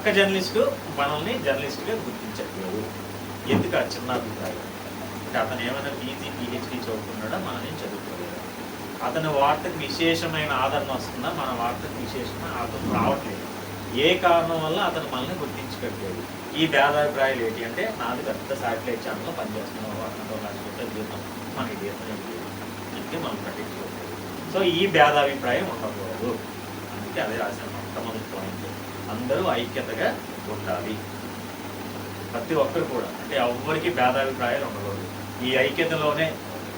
పక్క జర్నలిస్టు మనల్ని జర్నలిస్టుగా గుర్తించట్లేదు. ఎందుకు ఆ చిన్న అభిప్రాయం? అంటే అతను ఏమైనా పీజీ పిహెచ్డి చదువుకున్నాడా మనల్ని చదువుకోలేదు? అతని వార్తకు విశేషమైన ఆదరణ వస్తుందా? మన వార్తకు విశేషమైన ఆదరణ రావట్లేదు. ఏ కారణం వల్ల అతను మనల్ని గుర్తించగట్లేదు ఈ భేదాభిప్రాయాలు ఏంటి అంటే నాది పెద్ద శాటిలైట్ ఛానల్లో పనిచేస్తున్న అతనితో లక్ష జీతం మనకి జీతం అందుకే మనం పట్టించుకోలేదు సో ఈ భేదాభిప్రాయం ఉండకూడదు. అందుకే అదే రాశాను మొట్టమొదటి పాయింట్. అందరూ ఐక్యతగా ఉండాలి. ప్రతి ఒక్కరు కూడా అంటే ఎవ్వరికి భేదాభిప్రాయాలు ఉండకూడదు. ఈ ఐక్యతలోనే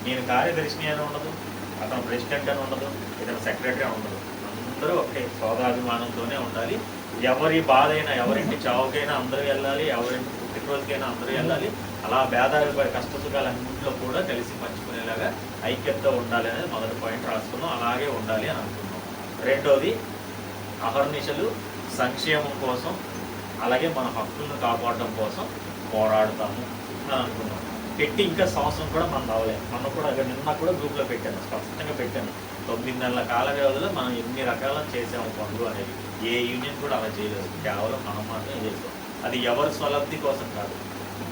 నేను కార్యదర్శిని అని ఉండదు అతను ప్రెసిడెంట్ అని ఉండదు ఇతను సెక్రటరీ అని ఉండదు. అందరూ ఒకే సోదాభిమానంతోనే ఉండాలి. ఎవరి బాధ అయినా ఎవరింటి చావుకైనా అందరూ వెళ్ళాలి ఎవరింటి పుట్టినరోజుకైనా అందరూ వెళ్ళాలి. అలా భేదాభిప్రాయ కష్ట సుఖాలన్నింటిలో కూడా కలిసి పంచుకునేలాగా ఐక్యతతో ఉండాలి అనేది మొదటి పాయింట్ రాసుకున్నాం. అలాగే ఉండాలి అని అనుకున్నాం. రెండోది అహర్నిశలు సంక్షేమం కోసం అలాగే మన హక్కులను కాపాడడం కోసం పోరాడతాము అని అనుకున్నాం. పెట్టి ఇంకా సంవత్సరం కూడా మనం రావలేదు. మనం కూడా అక్కడ నిన్న కూడా గ్రూప్లో పెట్టాను స్పష్టంగా పెట్టాను. తొమ్మిది నెలల కాల వ్యవధిలో మనం ఎన్ని రకాల చేసాము పనులు అనేది ఏ యూనియన్ కూడా అలా చేయలేదు. కేవలం మనం మాత్రమే చేస్తాం అది ఎవరి స్వలబ్ధి కోసం కాదు.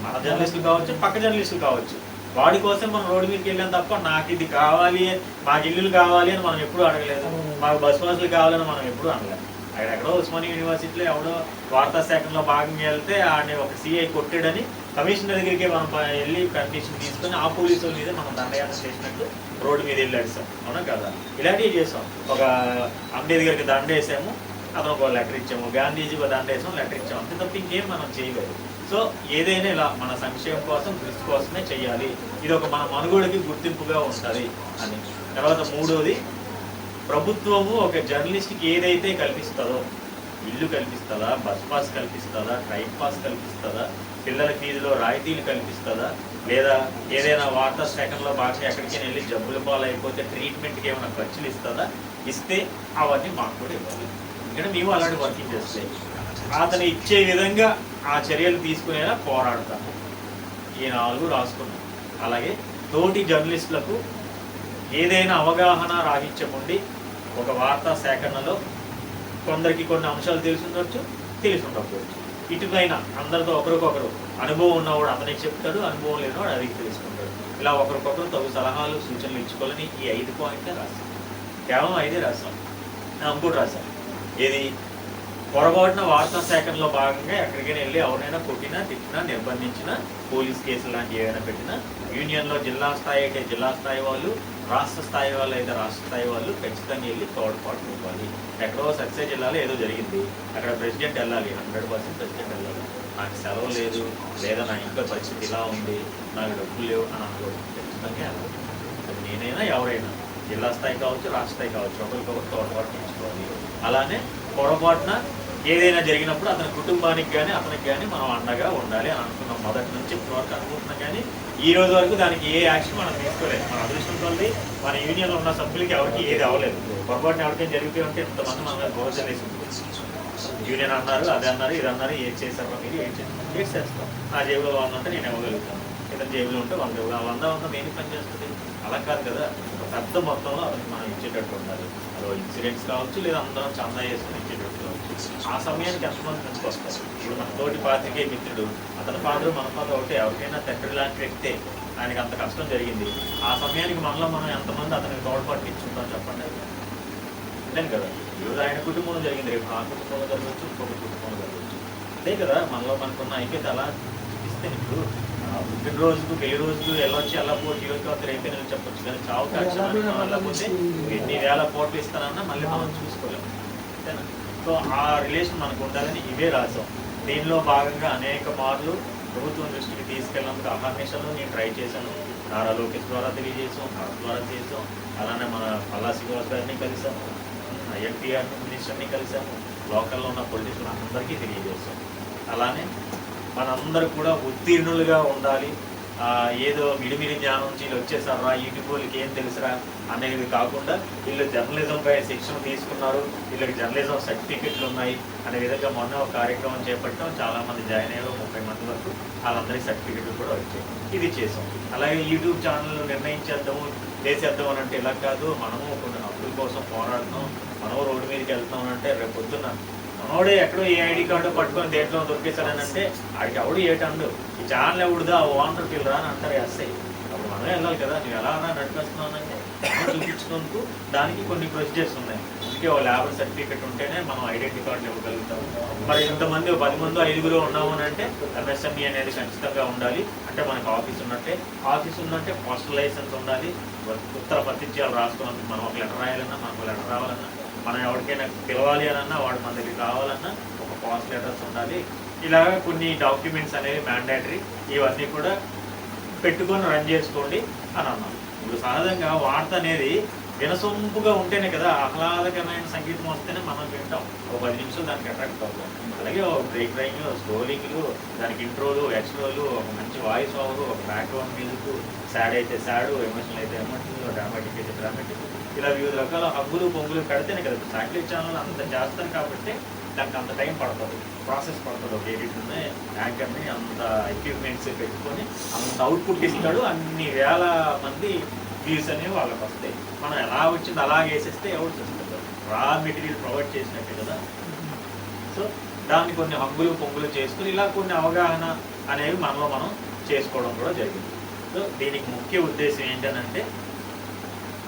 మన జర్నలిస్టులు కావచ్చు పక్క జర్నలిస్టులు కావచ్చు. వాడి కోసం మనం రోడ్డు మీదకి వెళ్ళాం తప్ప నాకు ఇది కావాలి మాకు ఇల్లులు కావాలి అని మనం ఎప్పుడూ అడగలేదు. మాకు బస్ పాసులు కావాలని మనం ఎప్పుడూ అనలేదు. ఆయన ఎక్కడో ఉస్మానియా యూనివర్సిటీలో ఎవడో వార్తా శాఖలో భాగంగా వెళ్తే ఆయన ఒక సిఐ కొట్టాడని కమిషనర్ దగ్గరికి మనం వెళ్ళి పర్మిషన్ తీసుకొని ఆ పోలీసు మీద మనం దండయాత్ర చేసినట్టు రోడ్డు మీద వెళ్ళాడు సార్. అవునా కదా? ఇలాంటివి చేసాం. ఒక అంబేద్కర్కి దండ వేసాము. అతను ఒక లెటర్ ఇచ్చాము. గాంధీజీ ఒక దండ వేసాము లెటర్ ఇచ్చాము. అంతే తప్ప ఇంకేం మనం చేయలేదు. సో ఏదైనా ఇలా మన సంక్షేమం కోసం దృష్టి కోసమే చేయాలి. ఇది ఒక మన మనుగోడికి గుర్తింపుగా ఉంటుంది అని. తర్వాత మూడోది ప్రభుత్వము ఒక జర్నలిస్ట్కి ఏదైతే కల్పిస్తుందో ఇల్లు కల్పిస్తుందా బస్ పాస్ కల్పిస్తుందా ట్రైన్ పాస్ కల్పిస్తుందా పిల్లల ఫీజులో రాయితీలు కల్పిస్తుందా లేదా ఏదైనా వార్తా శాఖలో భాష ఎక్కడికైనా వెళ్ళి జబ్బుల పాలైపోతే ట్రీట్మెంట్కి ఏమైనా ఖర్చులు ఇస్తుందా? ఇస్తే అవన్నీ మాకు కూడా ఇవ్వాలి. ఎందుకంటే మేము అలాంటి వర్కింగ్ చేస్తే అతను ఇచ్చే విధంగా ఆ చర్యలు తీసుకునేలా పోరాడతాం. ఈ నాలుగు రాసుకున్నాం. అలాగే తోటి జర్నలిస్టులకు ఏదైనా అవగాహన రాగించకుండి ఒక వార్తా సేకరణలో కొందరికి కొన్ని అంశాలు తెలిసి ఉండొచ్చు తెలిసి ఉండకపోవచ్చు. ఇటుపైన అందరితో ఒకరికొకరు అనుభవం ఉన్నవాడు అతనికి చెప్తాడు అనుభవం లేనివాడు అది తెలుసుకుంటాడు. ఇలా ఒకరికొకరు తగు సలహాలు సూచనలు ఇచ్చుకోవాలని ఈ ఐదు పాయింట్లే రాశాం కేవలం ఐదే రాస్తాం ఇంకోటి రాశాం ఏది? పొరపాటున వార్తా సేకరణలో భాగంగా ఎక్కడికైనా వెళ్ళి ఎవరైనా కొట్టినా తిట్టినా నిర్బంధించినా పోలీస్ కేసులు లాంటివి ఏమైనా పెట్టినా యూనియన్లో జిల్లా స్థాయి అయితే జిల్లా స్థాయి వాళ్ళు రాష్ట్ర స్థాయి వాళ్ళు అయితే రాష్ట్ర స్థాయి వాళ్ళు ఖచ్చితంగా వెళ్ళి తోడ్పాటు ఇవ్వాలి. ఎక్కడో సక్సెస్ జిల్లాలో ఏదో జరిగింది. అక్కడ ప్రెసిడెంట్ వెళ్ళాలి. హండ్రెడ్ పర్సెంట్ ప్రెసిడెంట్ వెళ్ళాలి. నాకు సెలవు లేదు. లేదా నా ఇంట్లో పరిస్థితి ఇలా ఉంది. నాకు డబ్బులు లేవు అని అనుకోవడం. ఖచ్చితంగా వెళ్ళాలి. అది నేనైనా ఎవరైనా. జిల్లా స్థాయి కావచ్చు రాష్ట్ర స్థాయి కావచ్చు ఒకరికొకరు తోడ్పాటు ఇచ్చుకోవాలి అలానే పొరపాటున ఏదైనా జరిగినప్పుడు అతని కుటుంబానికి కానీ అతనికి కానీ మనం అండగా ఉండాలి అని అనుకున్నాం. మొదటి నుంచి ఇప్పటి వరకు అనుకుంటున్నాం కానీ ఈ రోజు వరకు దానికి ఏ యాక్షన్ మనం తీసుకోలేదు. మన అదృష్టం మన యూనియన్లో ఉన్న సభ్యులకి ఎవరికి ఏది అవ్వలేదు. పొరపాటున ఎవరికైనా జరిగితే ఉంటే ఇంతమంది మన గోచలేసి యూనియన్ అన్నారు అది అన్నారు ఇది అన్నారు ఏం చేశారు మీరు ఏం చేస్తారు ఏం చేస్తాం నా జేబులో వంద ఉంటే నేను ఇవ్వగలుగుతాను. ఇతని జేబులో ఉంటే వంద వంద వంద నేను పని చేస్తుంది అలా కాదు కదా. పెద్ద మొత్తంలో అతనికి మనం ఇచ్చేటట్టు ఉండాలి. అదో ఇన్సూరెన్స్ కావచ్చు లేదా అందరం చందా చేసుకుని ఇచ్చేటట్టు కావచ్చు. ఆ సమయానికి ఎంతమంది నుంచి వస్తారు? ఇప్పుడు మన తోటి పాత్రికే మిత్రుడు అతని పాత్ర మన పాత్ర ఒకటి. ఎవరికైనా తండ్రి లాంటి వ్యక్తే. ఆయనకి అంత కష్టం జరిగింది. ఆ సమయానికి మనలో మనం ఎంతమంది అతనికి తోడ్పాటు ఇచ్చుంటాం చెప్పండి? అంతే కదా. ఈరోజు ఆయన కుటుంబంలో జరిగింది. రేపు ఆ కుటుంబంలో జరగవచ్చు ఇంకొక కుటుంబంలో జరగవచ్చు. అదే కదా. మనలో మనకున్న ఐక్యత అలా ఇస్తే ఇప్పుడు పుట్టినరోజుకు పెళ్ళి రోజుకు వెళ్ళొచ్చి అలా పోటీ రేపే నేను చెప్పొచ్చు. కానీ చావు వెళ్ళకపోతే ఎన్ని వేల కోట్లు ఇస్తానన్నా మళ్ళీ మనం చూసుకోలేము అంతేనా? సో ఆ రిలేషన్ మనకు ఉండాలని ఇవే రాసాం. దీనిలో భాగంగా అనేక మార్లు ప్రభుత్వం దృష్టికి తీసుకెళ్ళినందుకు అహర్నిశలు నేను ట్రై చేశాను. నారా లోకేష్ ద్వారా తెలియజేసాం నా ద్వారా చేసాం అలానే మన పల్లా శ్రీనివాస్ గారిని కలిసాము ఐఎన్టీఆర్ మినిస్టర్ని కలిసాము లోకల్లో ఉన్న పొలిటీషియన్ అందరికీ తెలియజేసాం అలానే మనందరూ కూడా ఉత్తీర్ణులుగా ఉండాలి. ఏదో మిడిమిడి జ్ఞానం నుంచి వీళ్ళు వచ్చేసారా యూట్యూబ్ వాళ్ళకి ఏం తెలుసురా అనేది కాకుండా వీళ్ళు జర్నలిజం పై శిక్షణ తీసుకున్నారు. వీళ్ళకి జర్నలిజం సర్టిఫికెట్లు ఉన్నాయి. అనే విధంగా మొన్న ఒక కార్యక్రమం చేపట్టడం చాలా మంది జాయిన్ అయ్యారు. ముప్పై మంది వరకు వాళ్ళందరికీ సర్టిఫికెట్లు కూడా వచ్చాయి. ఇది చేసాం. అలాగే యూట్యూబ్ ఛానల్ నిర్ణయించేద్దాము చేసేద్దాం అని అంటే ఇలా కాదు. మనము కొన్ని హక్కుల కోసం పోరాడుతున్నాం. మనము రోడ్డు మీదకి వెళ్తున్నాం అంటే రేపు పొద్దున్న మనోడే ఎక్కడో ఏ ఐడి కార్డు పట్టుకొని దేంట్లో దొరికేశాడని అంటే ఆడికి ఎవడు ఏటండు ఈ ఛానల్ ఎవడుదా ఓనర్ పిల్లరా అని అంటారు ఎస్ఐ. అప్పుడు మనమే వెళ్ళాలి కదా నువ్వు ఎలా అన్నా నడిపేస్తున్నావు అంటే దానికి కొన్ని ప్రొసీజర్స్ ఉన్నాయి. అందుకే ఓ లేబర్ సర్టిఫికెట్ ఉంటేనే మనం ఐడెంటిటీ కార్డు ఇవ్వగలుగుతాం. మరి ఇంతమంది పది మంది ఐదుగురు ఉన్నాము అని అంటే ఎంఎస్ఎంఈ అనేది ఖచ్చితంగా ఉండాలి. అంటే మనకు ఆఫీస్ ఉన్నట్టే. ఆఫీస్ ఉన్నట్టే పోస్టల్ లైసెన్స్ ఉండాలి. ఉత్తర పత్రికలు రాసుకున్నందుకు మనం ఒక లెటర్ రాయాలన్నా మనకు లెటర్ రావాలన్నా మనం ఎవరికైనా పిలవాలి అని అన్నా వాడు మన దగ్గరికి రావాలన్నా ఒక పాస్ లెటర్స్ ఉండాలి. ఇలాగ కొన్ని డాక్యుమెంట్స్ అనేవి మ్యాండేటరీ ఇవన్నీ కూడా పెట్టుకొని రన్ చేసుకోండి అని అన్నాను. ఇప్పుడు సహజంగా వార్త అనేది వినసొంపుగా ఉంటేనే కదా ఆహ్లాదకరమైన సంగీతం వస్తేనే మనం వింటాం. ఒక పది నిమిషాలు దానికి అట్రాక్ట్ అవుతాం. అలాగే ఒక బ్రేక్ డ్రైంగ్ స్టోరింగ్లు దానికి ఇంట్రోలు ఎక్స్ట్రోలు ఒక మంచి వాయిస్ ఓవర్ ఒక బ్యాక్గ్రౌండ్ మ్యూజిక్ సాడ్ అయితే సాడ్ ఎమోషనల్ అయితే ఎమోషనల్ డ్రామాటిక్ అయితే డ్రామాటిక్ ఇలా వివిధ రకాల హబ్బులు పొంగులు కడితేనే కదా. సాటిలైట్ ఛానల్ అంత చేస్తాను కాబట్టి దానికి అంత టైం పడుతుంది. ప్రాసెస్ పడుతుంది. ఒక ఎడిటర్ని యాంకర్ని అంత ఎక్విప్మెంట్స్ పెట్టుకొని అంత అవుట్పుట్ ఇస్తాడు. అన్ని వేల మంది వ్యూస్ అనేవి వాళ్ళకి వస్తాయి. మనం ఎలా వచ్చింది అలా వేసేస్తే ఎవరు చూస్తారు? రా మెటీరియల్ ప్రొవైడ్ చేసినట్టే కదా. సో దాన్ని కొన్ని హంగులు పొంగులు చేసుకుని ఇలా కొన్ని అవగాహన అనేవి మనలో మనం చేసుకోవడం కూడా జరిగింది. సో దీనికి ముఖ్య ఉద్దేశం ఏంటంటే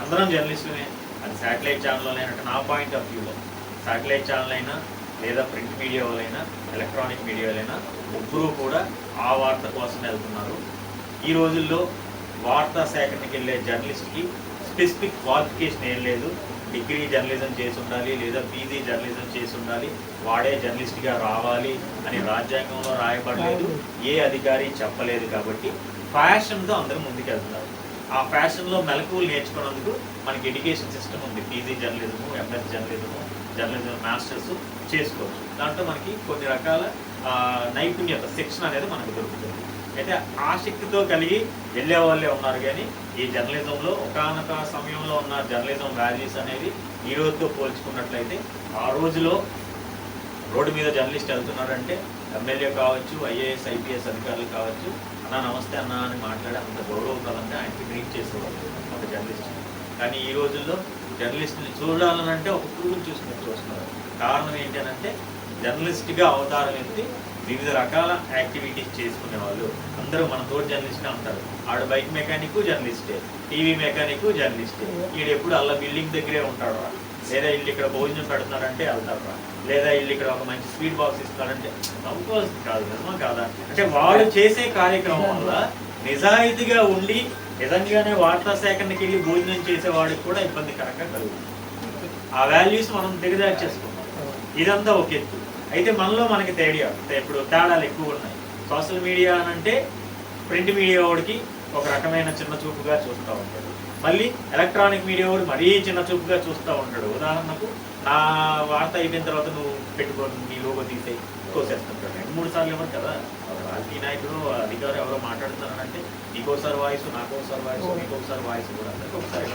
అందరం జర్నలిస్టులే అది శాటిలైట్ ఛానల్ అయినట్టు నా పాయింట్ ఆఫ్ వ్యూలో. శాటిలైట్ ఛానల్ అయినా లేదా ప్రింట్ మీడియా వాళ్ళైనా ఎలక్ట్రానిక్ మీడియా వాళ్ళైనా ముగ్గురు కూడా ఆ వార్త కోసం వెళ్తున్నారు. ఈ రోజుల్లో వార్తా సేకరణకి వెళ్ళే జర్నలిస్ట్కి స్పెసిఫిక్ క్వాలిఫికేషన్ ఏం లేదు. డిగ్రీ జర్నలిజం చేసి ఉండాలి లేదా పీజీ జర్నలిజం చేసి ఉండాలి. వాడే జర్నలిస్ట్గా రావాలి అని రాజ్యాంగంలో రాయబడలేదు. ఏ అధికారి చెప్పలేదు కాబట్టి ఫ్యాషన్తో అందరూ ముందుకెళ్తున్నారు. ఆ ఫ్యాషన్లో మెలకువలు నేర్చుకున్నందుకు మనకి ఎడ్యుకేషన్ సిస్టమ్ ఉంది. PG journalism MS journalism journalism masters చేసుకోవచ్చు. దాంట్లో మనకి కొన్ని రకాల నైపుణ్యత శిక్షణ అనేది మనకు దొరుకుతుంది. అయితే ఆసక్తితో కలిగి వెళ్ళే వాళ్ళే ఉన్నారు కానీ ఈ జర్నలిజంలో ఒకనొక సమయంలో ఉన్న జర్నలిజం వాల్యూస్ అనేది ఈ రోజుతో పోల్చుకున్నట్లయితే ఆ రోజులో రోడ్డు మీద జర్నలిస్ట్ వెళ్తున్నారంటే ఎమ్మెల్యే కావచ్చు ఐఏఎస్ ఐపీఎస్ అధికారులు కావచ్చు అన్న నమస్తే అన్న అని మాట్లాడి అంత గౌరవప్రదంగా ఆయనకి ట్రీట్ చేసేవాళ్ళు ఒక జర్నలిస్ట్ కానీ ఈ రోజుల్లో జర్నలిస్ట్ని చూడాలనంటే ఒక పురుగుని చూసినట్టు చూస్తున్నారు కారణం ఏంటంటే జర్నలిస్ట్గా అవతారం ఎత్తి వివిధ రకాల యాక్టివిటీస్ చేసుకునే వాళ్ళు అందరూ మన తోటి జర్నలిస్ట్గా ఉంటారు. ఆడ బైక్ మెకానిక్ జర్నలిస్టే టీవీ మెకానిక్ జర్నలిస్టే ఈడెప్పుడు అలా బిల్డింగ్ దగ్గరే ఉంటాడు లేదా వీళ్ళు ఇక్కడ భోజనం పెడుతున్నారంటే వెళ్తారు లేదా వీళ్ళు ఇక్కడ ఒక మంచి స్వీట్ బాక్స్ ఇస్తున్నారంటే నవ్వుకోవాల్సింది కాదు నిజమా కాదా? అంటే వాళ్ళు చేసే కార్యక్రమం వల్ల నిజాయితీగా ఉండి నిజంగానే వార్తా సేకరణకి వెళ్ళి భోజనం చేసేవాడికి కూడా ఇబ్బందికరంగా కలుగుతుంది. ఆ వాల్యూస్ మనం దిగజారి చేసుకున్నాం ఇదంతా ఒక ఎత్తు. అయితే మనలో మనకి తేడా ఇప్పుడు తేడాలు ఎక్కువ ఉన్నాయి. సోషల్ మీడియా అని అంటే ప్రింట్ మీడియా వాడికి ఒక రకమైన చిన్న చూపుగా చూస్తూ ఉంటాడు మళ్ళీ ఎలక్ట్రానిక్ మీడియా వాడు మరీ చిన్న చూపుగా చూస్తూ ఉంటాడు. ఉదాహరణకు నా వార్త అయిపోయిన తర్వాత నువ్వు పెట్టుకొని నీ లోగో తీసే కోసేస్తుంటాడు రెండు మూడు సార్లు ఎవరు కదా. రాజకీయ నాయకుడు అధికారి ఎవరో మాట్లాడుతున్నారంటే నీకోసారి వాయిస్ నాకోసారి వాయిస్ నీకోసారి వాయిస్ కూడా అందరికి ఒకసారి.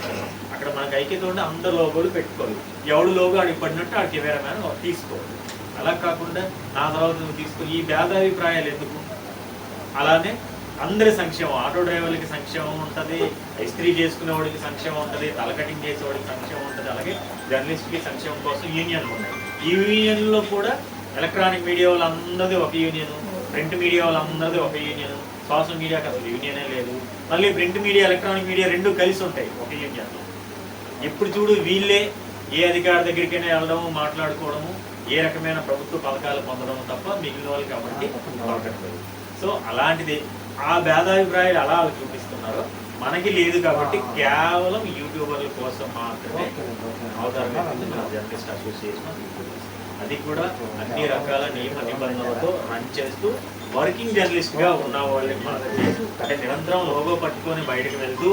అక్కడ మనకి ఐక్యత ఉంటే అందరు లోగోలు పెట్టుకోవాలి ఎవడు లోగో ఆడికి పడినట్టు ఆ కెమెరా మ్యాన్ తీసుకోవాలి అలా కాకుండా నా తర్వాత నువ్వు తీసుకో. ఈ భేదాభిప్రాయాలు ఎందుకు? అలానే అందరి సంక్షేమం ఆటో డ్రైవర్లకి సంక్షేమం ఉంటుంది ఇస్త్రీ చేసుకునేవాడికి సంక్షేమం ఉంటుంది తల కటింగ్ చేసేవాడికి సంక్షేమం ఉంటుంది అలాగే జర్నలిస్ట్కి సంక్షేమం కోసం యూనియన్ ఉన్నాయి ఈ యూనియన్లో కూడా ఎలక్ట్రానిక్ మీడియా వాళ్ళందరిది ఒక యూనియన్ ప్రింట్ మీడియా వాళ్ళందరిది ఒక యూనియన్ సోషల్ మీడియాకి అసలు యూనియనే లేదు. మళ్ళీ ప్రింట్ మీడియా ఎలక్ట్రానిక్ మీడియా రెండు కలిసి ఉంటాయి ఒక యూనియన్లో. ఎప్పుడు చూడు వీళ్ళే ఏ అధికారి దగ్గరికైనా వెళ్ళడము మాట్లాడుకోవడము ఏ రకమైన ప్రభుత్వ పథకాలు పొందడం తప్ప మిగిలిన వాళ్ళు కాబట్టి సో అలాంటిది ఆ భేదాభిప్రాయాలు అలా వాళ్ళు చూపిస్తున్నారు మనకి లేదు కాబట్టి కేవలం యూట్యూబర్ల కోసం మాత్రమే అవతారం ఎత్తింది మన జర్నలిస్ట్ అసోసియేషన్. అది కూడా అన్ని రకాల నియమ నిబంధనలతో రన్ చేస్తూ వర్కింగ్ జర్నలిస్ట్గా ఉన్న వాళ్ళకి మాత్రమే. అంటే నిరంతరం లోగో పట్టుకొని బయటకు వెళ్తూ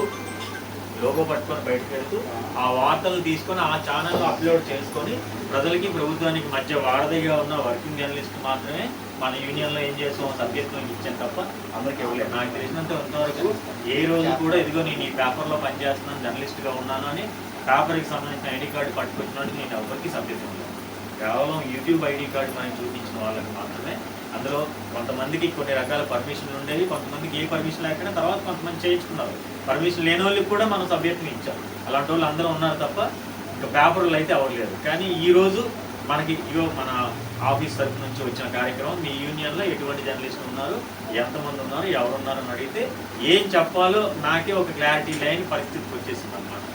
లోగో పట్టుకొని బయటకు వెళ్తూ ఆ వార్తలు తీసుకొని ఆ ఛానల్ అప్లోడ్ చేసుకొని ప్రజలకి ప్రభుత్వానికి మధ్య వారధిగా ఉన్న వర్కింగ్ జర్నలిస్ట్ మాత్రమే మన యూనియన్లో ఏం చేస్తాం సభ్యత్వం ఇచ్చాను తప్ప అందరికి ఇవ్వలేదు. నాకు తెలిసినంత ఇంతవరకు ఏ రోజు కూడా ఇదిగో నేను ఈ పేపర్లో పనిచేస్తున్నాను జర్నలిస్ట్గా ఉన్నాను అని పేపర్కి సంబంధించిన ఐడి కార్డు పట్టుకొచ్చినట్టు నేను ఎవరికి సభ్యత్వం లేదు కేవలం యూట్యూబ్ ఐడి కార్డు మనం చూపించిన వాళ్ళకి మాత్రమే. అందులో కొంతమందికి కొన్ని రకాల పర్మిషన్లు ఉండేవి కొంతమందికి ఏ పర్మిషన్ లేకపోయినా తర్వాత కొంతమంది చేయించుకున్నారు. పర్మిషన్ లేని వాళ్ళకి కూడా మనం సభ్యత్వం ఇచ్చాం. అలాంటి వాళ్ళు అందరూ ఉన్నారు తప్ప ఇంకా పేపర్లు అయితే అవ్వలేదు. కానీ ఈ రోజు మనకి ఇగో మన ఆఫీస్ తరఫు నుంచి వచ్చిన కార్యక్రమం. మీ యూనియన్లో ఎటువంటి జర్నలిస్టులు ఉన్నారు? ఎంతమంది ఉన్నారు? ఎవరు అని అడిగితే ఏం చెప్పాలో నాకే ఒక క్లారిటీ లేని పరిస్థితికి వచ్చేసింది అనమాట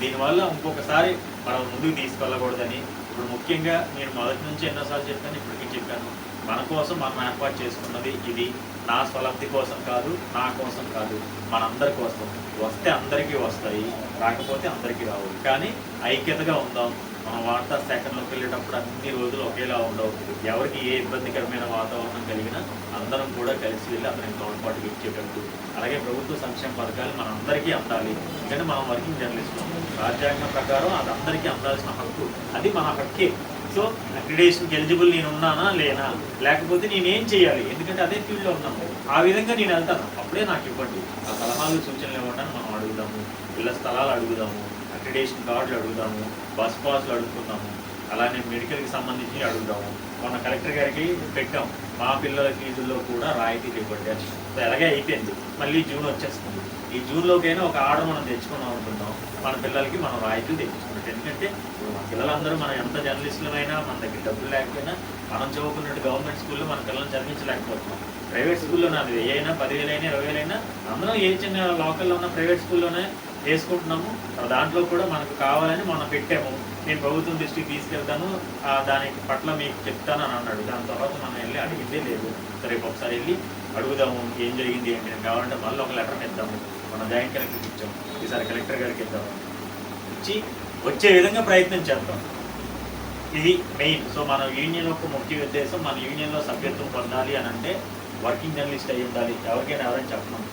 దీనివల్ల ఇంకొకసారి మనం ముందుకు తీసుకెళ్ళకూడదని ఇప్పుడు ముఖ్యంగా నేను మొదటి నుంచి ఎన్నోసార్లు చెప్పాను ఇప్పటికీ చెప్పాను. మన కోసం మనం ఏర్పాటు చేసుకున్నది ఇది. నా స్వలబ్ధి కోసం కాదు నా కోసం కాదు మనందరి కోసం. వస్తే అందరికీ వస్తాయి రాకపోతే అందరికీ రావు. కానీ ఐక్యతగా ఉందాం. మన వార్తా సేకరణలోకి వెళ్ళేటప్పుడు అన్ని రోజులు ఒకేలా ఉండవు. ఎవరికి ఏ ఇబ్బందికరమైన వాతావరణం కలిగినా అందరం కూడా కలిసి వెళ్ళి అతనికి తోడ్పాటు ఇచ్చేటట్టు. అలాగే ప్రభుత్వ సంక్షేమ పథకాలు మన అందరికీ అందాలి. ఎందుకంటే మనం వర్కింగ్ జర్నలిస్టులు రాజ్యాంగం ప్రకారం అది అందరికీ అందాల్సిన హక్కు. అది మన హక్కే. సో అక్రిడేషన్కి ఎలిజిబుల్ నేను ఉన్నానా లేనా? లేకపోతే నేనేం చేయాలి? ఎందుకంటే అదే ఫీల్డ్లో ఉన్నాము ఆ విధంగా నేను వెళ్తాను. అప్పుడే నాకు ఇవ్వండి. ఆ సలహాలు సూచనలు ఇవ్వడానికి మనం అడుగుదాము. ఇళ్ళ స్థలాలు అడుగుదాము. అక్రిడేషన్ కార్డులు అడుగుదాము బస్ పాస్లు అడుగుతున్నాము అలానే మెడికల్కి సంబంధించి అడుగుదాము. మొన్న కలెక్టర్ గారికి పెట్టాం మా పిల్లల ఫీజుల్లో కూడా రాయితీలు ఇవ్వండి అని. సో అయిపోయింది. మళ్ళీ జూన్ వచ్చేస్తుంది. ఈ జూన్లోకైనా ఒక ఆర్డర్ మనం తెచ్చుకుందాం అనుకుందాం మన పిల్లలకి మనం రాయితీలు తెచ్చుకున్నట్టు ఎందుకంటే మన పిల్లలందరూ మనం ఎంత జర్నలిస్టులమైనా మన దగ్గర డబ్బులు లేకపోయినా మనం చదువుకున్నట్టు గవర్నమెంట్ స్కూల్లో మన పిల్లల్ని చదివించలేకపోతున్నాం. ప్రైవేట్ స్కూల్లో నాది వెయ్యి అయినా పదివేలైనా ఇరవై వేలైనా అందరం ఏ చిన్న లోకల్లో ఉన్న ప్రైవేట్ స్కూల్లోనే చేసుకుంటున్నాము దాంట్లో కూడా మనకు కావాలని మనం పెట్టాము. నేను ప్రభుత్వం దృష్టికి తీసుకెళ్తాను. ఆ దానికి పట్ల మీకు చెప్తాను అని అన్నాడు. దాని తర్వాత మనం వెళ్ళి అడిగిందే లేదు. రేపు ఒకసారి వెళ్ళి అడుగుదాము. ఏం జరిగింది? ఏంటి నేను కావాలంటే మళ్ళీ ఒక లెటర్ ఇద్దాము. మన జాయింట్ కలెక్టర్కి ఇచ్చాము. ఈసారి కలెక్టర్ గారికి ఇద్దాము. ఇచ్చి వచ్చే విధంగా ప్రయత్నం చేద్దాం. ఇది మెయిన్. సో మన యూనియన్ యొక్క ముఖ్య ఉద్దేశం మన యూనియన్లో సభ్యత్వం పొందాలి అని అంటే వర్కింగ్ జర్నలిస్ట్ అయ్యి ఉండాలి. ఎవరికైనా ఎవరైనా చెప్పడం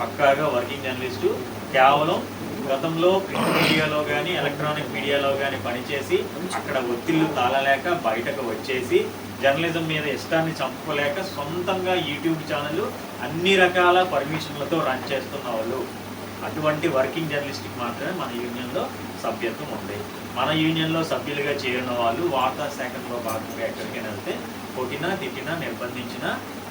పక్కాగా వర్కింగ్ జర్నలిస్టు కేవలం గతంలో ప్రింట్ మీడియాలో కానీ ఎలక్ట్రానిక్ మీడియాలో కానీ పనిచేసి అక్కడ ఒత్తిళ్ళు తాళలేక బయటకు వచ్చేసి జర్నలిజం మీద ఇష్టాన్ని చంపుకోలేక సొంతంగా యూట్యూబ్ ఛానల్ అన్ని రకాల పర్మిషన్లతో రన్ చేస్తున్న వాళ్ళు. అటువంటి వర్కింగ్ జర్నలిస్ట్కి మాత్రమే మన యూనియన్లో సభ్యత్వం ఉంది. మన యూనియన్లో సభ్యులుగా చేరిన వాళ్ళు వార్తా శాఖలో భాగంగా ఎక్కడికైనా వెళ్తే కొట్టినా తిట్టినా నిర్బంధించినా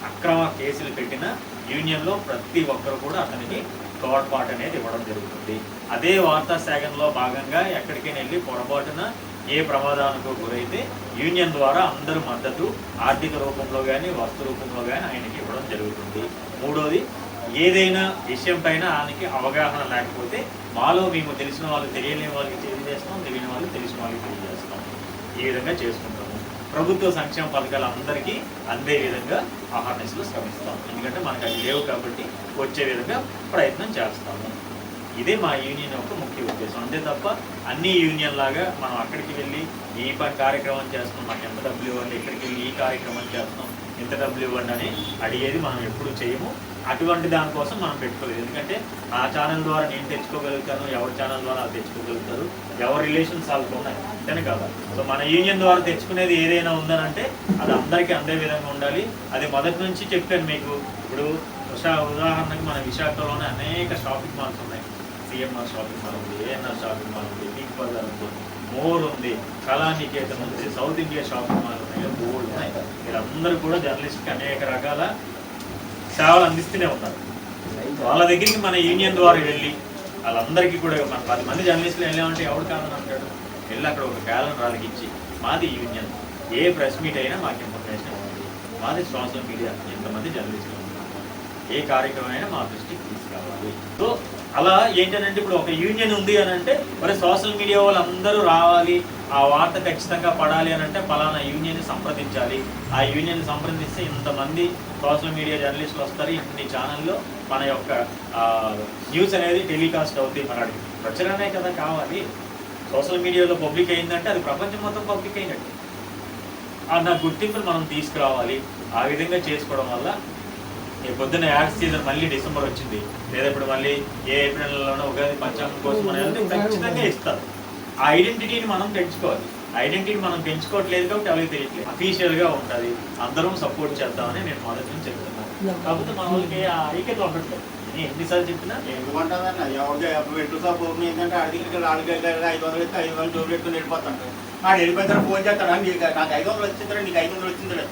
అక్రమ కేసులు పెట్టిన యూనియన్లో ప్రతి ఒక్కరు కూడా అతనికి తోడ్పాటు అనేది ఇవ్వడం జరుగుతుంది. అదే వార్తా శాఖలో భాగంగా ఎక్కడికైనా వెళ్ళి పొరపాటున ఏ ప్రమాదానికి గురైతే యూనియన్ ద్వారా అందరూ మద్దతు ఆర్థిక రూపంలో కానీ వస్తు రూపంలో కానీ ఆయనకి ఇవ్వడం జరుగుతుంది. మూడోది ఏదైనా విషయం పైన ఆయనకి అవగాహన లేకపోతే మాలో మేము తెలిసిన వాళ్ళకి తెలియని వాళ్ళకి తెలియజేస్తాం తెలియని వాళ్ళకి తెలిసిన వాళ్ళకి తెలియజేస్తాం. ఈ విధంగా చేసుకుంటాం. ప్రభుత్వ సంక్షేమ పథకాలు అందరికీ అందే విధంగా అహర్నెస్లో శ్రమిస్తాం. ఎందుకంటే మనకు అవి లేవు కాబట్టి వచ్చే విధంగా ప్రయత్నం చేస్తాము. ఇదే మా యూనియన్ యొక్క ముఖ్య ఉద్దేశం. అంతే తప్ప అన్ని యూనియన్ లాగా మనం అక్కడికి వెళ్ళి ఈ పని కార్యక్రమం చేస్తున్నాం మాకు ఎంత డబ్బులు ఇవ్వండి ఇక్కడికి వెళ్ళి ఈ కార్యక్రమం చేస్తున్నాం ఎంత డబ్బులు ఇవ్వండి అని అడిగేది మనం ఎప్పుడు చేయము. అటువంటి దానికోసం మనం పెట్టుకోలేదు. ఎందుకంటే ఆ ఛానల్ ద్వారా నేను తెచ్చుకోగలుగుతాను ఎవరి ఛానల్ ద్వారా అది తెచ్చుకోగలుగుతారు ఎవరి రిలేషన్స్ వాళ్ళకు ఉన్నాయి. అంతేనే కదా. సో మన యూనియన్ ద్వారా తెచ్చుకునేది ఏదైనా ఉందనంటే అది అందరికీ అందే విధంగా ఉండాలి. అది మొదటి నుంచి చెప్పాను మీకు. ఇప్పుడు ఉదాహరణకు ఉదాహరణకి మన విశాఖలోనే అనేక షాపింగ్ మాల్స్ ఉన్నాయి. సిఎంఆర్ షాపింగ్ మాల్ ఉంది ఏఎన్ఆర్ షాపింగ్ మాల్ ఉంది బిగ్ బజార్ ఉంది మోర్ ఉంది కళానికేతన్ ఉంది సౌత్ ఇండియా షాపింగ్ మాల్ ఉన్నాయి బోర్డు ఉన్నాయి. వీళ్ళందరూ కూడా జర్నలిస్ట్కి అనేక రకాల సేవలు అందిస్తూనే ఉన్నారు వాళ్ళ దగ్గరికి మన యూనియన్ ద్వారా వెళ్ళి వాళ్ళందరికీ కూడా మన పది మంది జర్నలిస్టులు వెళ్ళామంటే ఎవరు కాదని అంటాడు. వెళ్ళి అక్కడ ఒక క్యాలెండర్ వాళ్ళకి మాది యూనియన్. ఏ ప్రెస్ మీట్ అయినా మాకు ఇన్ఫర్మేషన్ ఇవ్వండి మాది సోషల్ మీడియా. ఎంతమంది జర్నలిస్టులు ఏ కార్యక్రమం అయినా మా దృష్టికి తీసుకురావాలి. సో అలా ఏంటంటే ఇప్పుడు ఒక యూనియన్ ఉంది అని అంటే మరి సోషల్ మీడియా వాళ్ళందరూ రావాలి. ఆ వార్త ఖచ్చితంగా పడాలి అని అంటే పలానా యూనియన్ సంప్రదించాలి. ఆ యూనియన్ సంప్రదిస్తే ఇంతమంది సోషల్ మీడియా జర్నలిస్టులు వస్తారు ఇన్ని ఛానల్లో మన యొక్క న్యూస్ అనేది టెలికాస్ట్ అవుతుంది మన ప్రచురణే కదా కావాలి. సోషల్ మీడియాలో పబ్లిక్ అయిందంటే అది ప్రపంచం మొత్తం పబ్లిక్ అయినట్టు. ఆ నా గుర్తింపును మనం తీసుకురావాలి. ఆ విధంగా చేసుకోవడం వల్ల ఈ పొద్దున్న యాడ్ సీజన్ మళ్ళీ డిసెంబర్ వచ్చింది. లేదా ఇప్పుడు మళ్ళీ ఏ ఏప్రిల్ నెలలోనో ఉగాది పంచాంగం కోసం అనేది ఖచ్చితంగా ఇస్తారు. ఆ ఐడెంటిటీని మనం పెంచుకోవాలి. ఐడెంటిటీ మనం పెంచుకోవట్లేదు కాబట్టి ఎవరికి తెలియట్లేదు. అఫీషియల్గా ఉంటది. అందరం సపోర్ట్ చేద్దామని నేను మొదటి నుంచి చెప్తున్నాను కాకపోతే మన వాళ్ళకి ఆ ఐక్యత ఉండట్లేదు. నేను ఎన్నిసార్లు చెప్పినా ఎందుకంటుందన్న ఎవరికి పెట్టు షాప్ ఓపెన్ ఏంటంటే అడిగి నాలుగు ఐదు వందలు ఇస్తే ఐదు వందలు జోబు పెట్టుకుని వెళ్ళిపోతాడు. వాడు వెళ్ళిపోయిన ఫోన్ చేస్తాడు నీకు నాకు ఐదు వందలు వచ్చిందా నీకు ఐదు వందలు వచ్చిందా